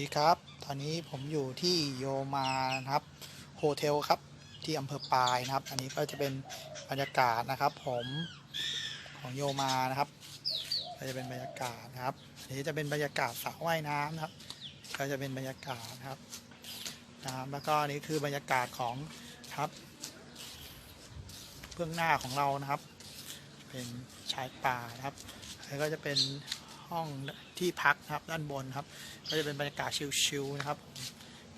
ดีครับ ตอนนี้ผมอยู่ที่โยมานะครับโฮเทลครับที่อำเภอปายนะครับ อันนี้ก็จะเป็นบรรยากาศนะครับ ผมของโยมานะครับ ก็จะเป็นบรรยากาศนะครับอันนี้จะเป็นบรรยากาศสระว่ายน้ำนะครับ ก็จะเป็นบรรยากาศนะครับน้ำแล้วก็นนี้คือบรรยากาศของครับเบื้องหน้าของเรานะครับ เป็นชายป่านะครับแล้วก็จะเป็น ห้องที่พักครับด้านบนครับ ก็จะเป็นบรรยากาศชิลๆนะครับ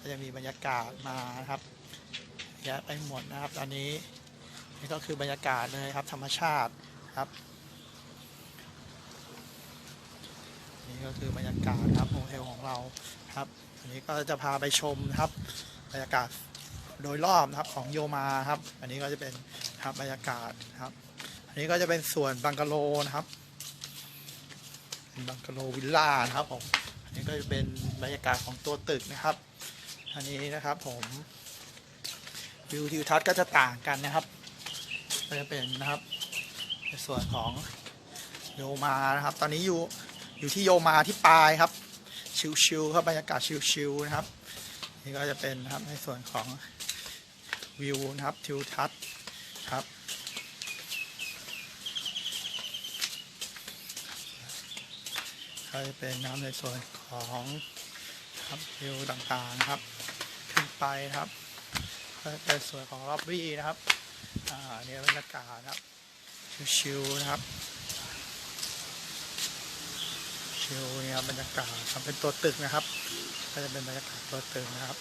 ก็จะมีบรรยากาศมานะครับเยอะไปหมดนะครับ ตอนนี้นี่ก็คือบรรยากาศเลยครับ ธรรมชาติครับ นี่ก็คือบรรยากาศครับโฮเทลของเราครับอันนี้ก็จะพาไปชมครับ บรรยากาศโดยรอบนะครับของโยมาครับ อันนี้ก็จะเป็นครับบรรยากาศครับ อันนี้ก็จะเป็นส่วนบังกะโลนะครับ บังกะโลวิลล่านะครับผม อันนี้ก็จะเป็นบรรยากาศของตัวตึกนะครับ อันนี้นะครับผมวิวทิวทัศน์ก็จะต่างกันนะครับ ก็จะเป็นนะครับในส่วนของโยมานะครับ ตอนนี้อยู่อยู่ที่โยมาที่ปลายครับ ชิลๆครับบรรยากาศชิลๆนะครับ นี่ก็จะเป็นนะครับในส่วนของวิวนะครับทิวทัศน์ครับ ก็จะเป็นน้ำในส่วนของครับวิวต่างๆครับ ขึ้นไปครับก็จะเป็นส่วนของล็อบบี้นะครับอ่าเนี่ยบรรยากาศนะครับชิวๆนะครับชิวเนี่ยครับบรรยากาศทำเป็นตัวตึกนะครับ ก็จะเป็นบรรยากาศตัวตึกนะครับ